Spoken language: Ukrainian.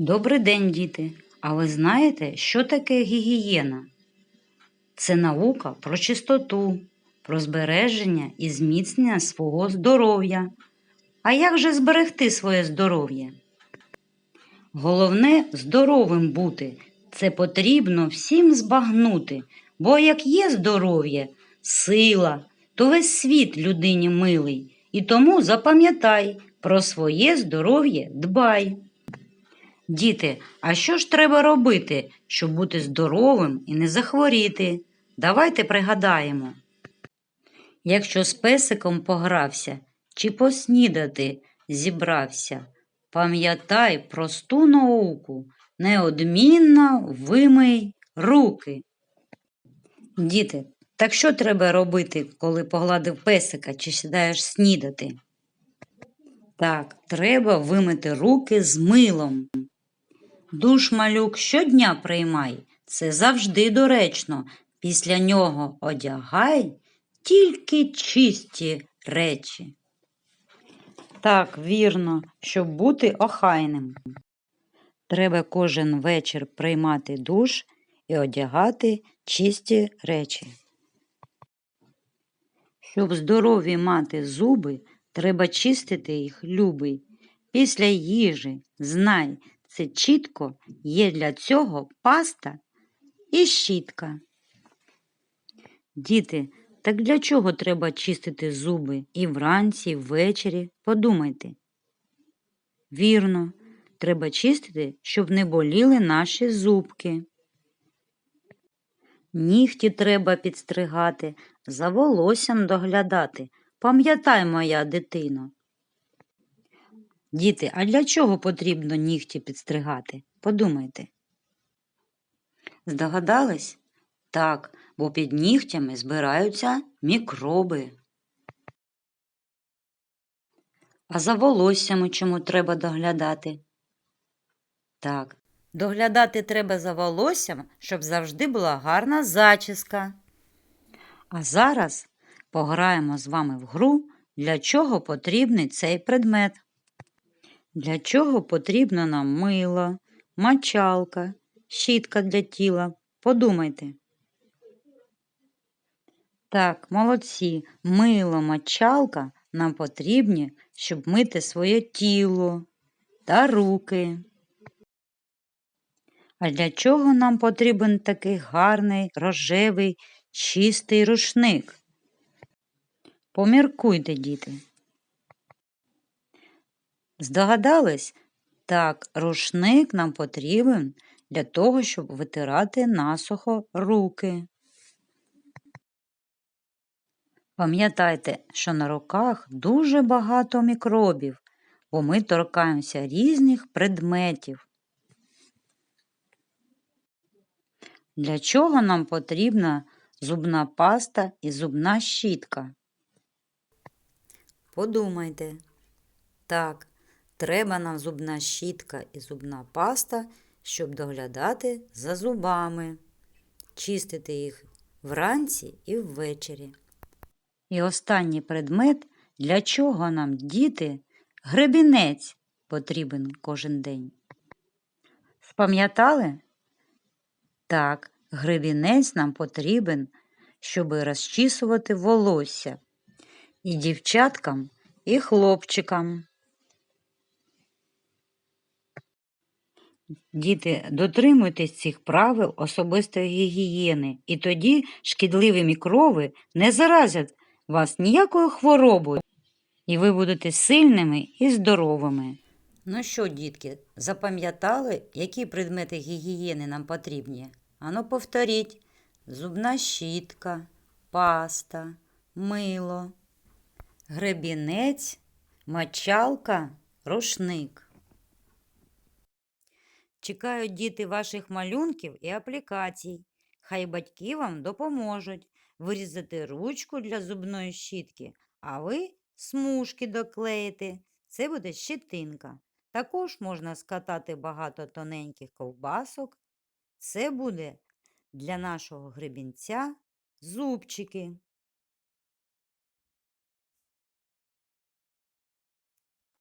Добрий день, діти! А ви знаєте, що таке гігієна? Це наука про чистоту, про збереження і зміцнення свого здоров'я. А як же зберегти своє здоров'я? Головне здоровим бути. Це потрібно всім збагнути, бо як є здоров'я, сила, то весь світ людині милий. І тому запам'ятай, про своє здоров'я дбай. Діти, а що ж треба робити, щоб бути здоровим і не захворіти? Давайте пригадаємо. Якщо з песиком погрався чи поснідати зібрався, пам'ятай просту науку, неодмінно вимий руки. Діти, так що треба робити, коли погладив песика чи сідаєш снідати? Так, треба вимити руки з милом. Душ малюк щодня приймай, це завжди доречно. Після нього одягай тільки чисті речі. Так, вірно, щоб бути охайним. Треба кожен вечір приймати душ і одягати чисті речі. Щоб здорові мати зуби, треба чистити їх любий. Після їжі, знай, це чітко є для цього паста і щітка. Діти, так для чого треба чистити зуби і вранці, і ввечері? Подумайте. Вірно, треба чистити, щоб не боліли наші зубки. Нігті треба підстригати, за волоссям доглядати. Пам'ятай, моя дитино. Діти, а для чого потрібно нігті підстригати? Подумайте. Здогадались? Так, бо під нігтями збираються мікроби. А за волоссями чому треба доглядати? Так, доглядати треба за волоссям, щоб завжди була гарна зачіска. А зараз пограємо з вами в гру, для чого потрібний цей предмет. Для чого потрібно нам мило, мочалка, щітка для тіла? Подумайте. Так, молодці, мило, мочалка нам потрібні, щоб мити своє тіло та руки. А для чого нам потрібен такий гарний, рожевий, чистий рушник? Поміркуйте, діти. Здогадались? Так, рушник нам потрібен для того, щоб витирати насухо руки. Пам'ятайте, що на руках дуже багато мікробів, бо ми торкаємося різних предметів. Для чого нам потрібна зубна паста і зубна щітка? Подумайте. Так, треба нам зубна щітка і зубна паста, щоб доглядати за зубами, чистити їх вранці і ввечері. І останній предмет, для чого нам діти, гребінець потрібен кожен день. Спам'ятали? Так, гребінець нам потрібен, щоб розчісувати волосся і дівчаткам, і хлопчикам. Діти, дотримуйтесь цих правил особистої гігієни, і тоді шкідливі мікроби не заразять вас ніякою хворобою, і ви будете сильними і здоровими. Ну що, дітки, запам'ятали, які предмети гігієни нам потрібні? Ану, повторіть: зубна щітка, паста, мило, гребінець, мочалка, рушник. Чекають діти ваших малюнків і аплікацій. Хай батьки вам допоможуть вирізати ручку для зубної щітки, а ви смужки доклеїте. Це буде щетинка. Також можна скатати багато тоненьких ковбасок. Це буде для нашого гребінця зубчики.